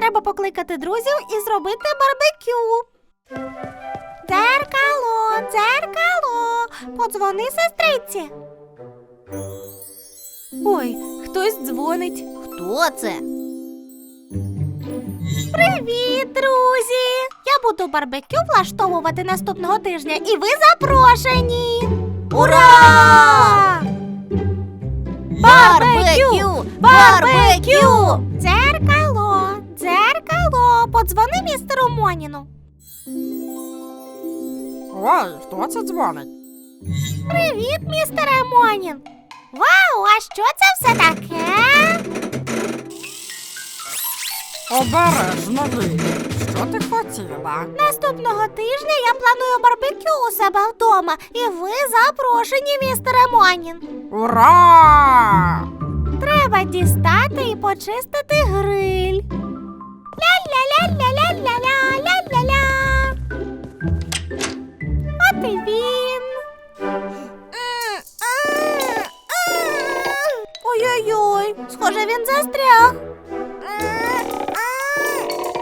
треба покликати друзів і зробити барбекю. Дзеркало, дзеркало, подзвони сестриці. Ой, хтось дзвонить. Хто це? Привіт, друзі! Я буду барбекю влаштовувати наступного тижня, і ви запрошені. Ура! Барбекю! Барбекю! Дзеркало, дзеркало, подзвони містеру Моніну. Ой, хто це дзвонить? Привіт, містере Монін. Вау, а що це все таке? Обережно ви. Що ти хотіла? Наступного тижня я планую барбекю у себе вдома, і ви запрошені, містере Монін. Ура! Треба дістати і почистити гриль. Ля-ля-ля, ля-ля-ля, ля-ля-ля. От і він. Ой-ой-ой, схоже, він застряг.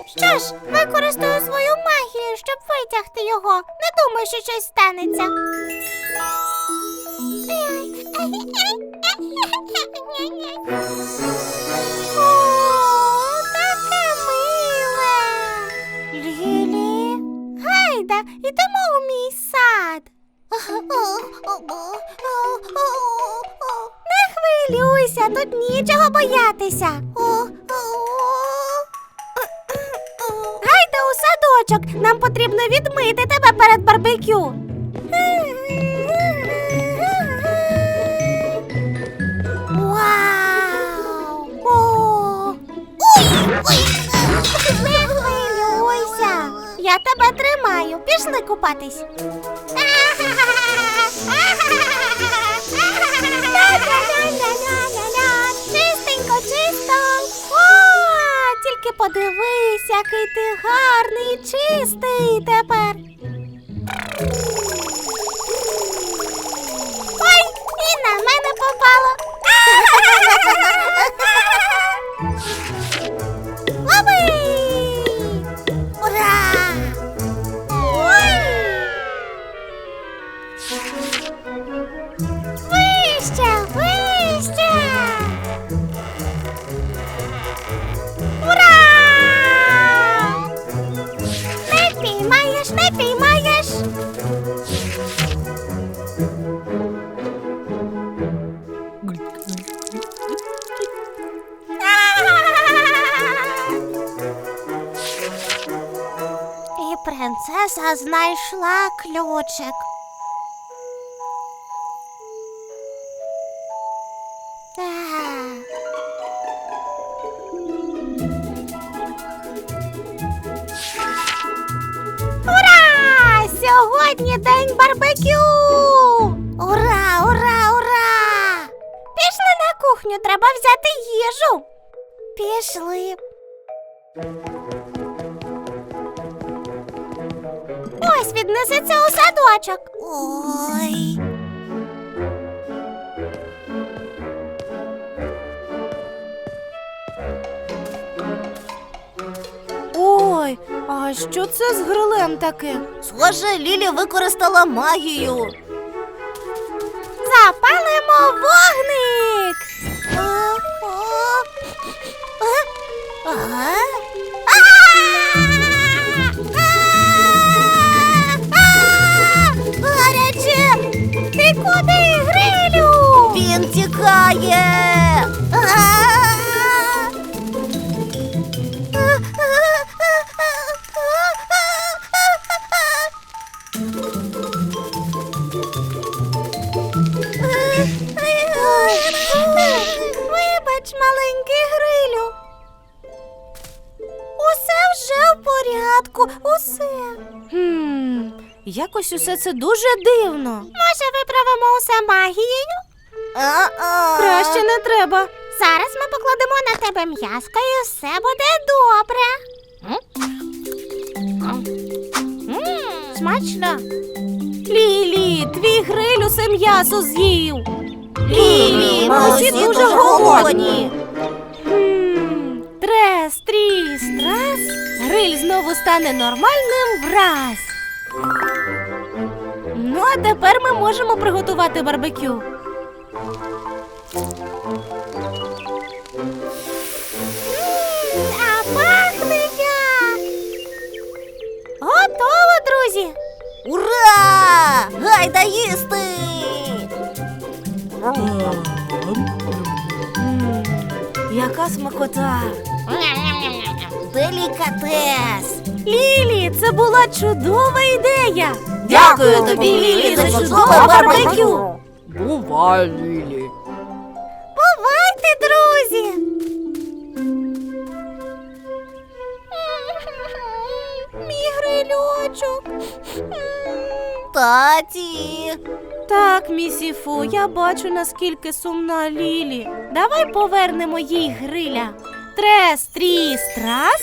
Що ж, використаю свою магію, щоб витягти його. Не думаю, що щось станеться. Не хвилюйся, тут нічого боятися. Гайда у садочок. Нам потрібно відмити тебе перед барбекю. Вау! Не хвилюйся! Я тебе тримаю. Пішли купатись. Чистенько, чисто. О, тільки подивись, який ти гарний чистий тепер. Ой, і на мене попало. Принцеса знайшла ключик. Ура! Сьогодні день барбекю! Ура, ура, ура! Пішли на кухню, треба взяти їжу. Пішли. Ось віднесеться у садочок. Ой. Ой, а що це з грилем таке? Схоже, Лілі використала магію. Запалимо вогник. А, маленький грилю. Усе вже в порядку, усе. Хм, якось усе це дуже дивно. Може, виправимо усе магією? Краще не треба. Зараз ми покладемо на тебе м'яско і все буде добре. Смачно. Лілі, твій гриль усе м'ясо з'їв. Лілі, ми усі дуже голодні. М, Трес, тріс, тріс, трас, гриль знову стане нормальним враз. Ну, а тепер ми можемо приготувати барбекю. А пахне як! Готово, друзі! Ура! Гайда їсти! Яка смакота! Делікатес! Лілі, це була чудова ідея! Дякую тобі, Лілі, за чудове барбекю! Бувай, Лілі. Бувайте, друзі! Мій грильочок. Таті! Так, місіфу, я бачу, наскільки сумна Лілі. Давай повернемо їй гриля. Трес, тріс, трас.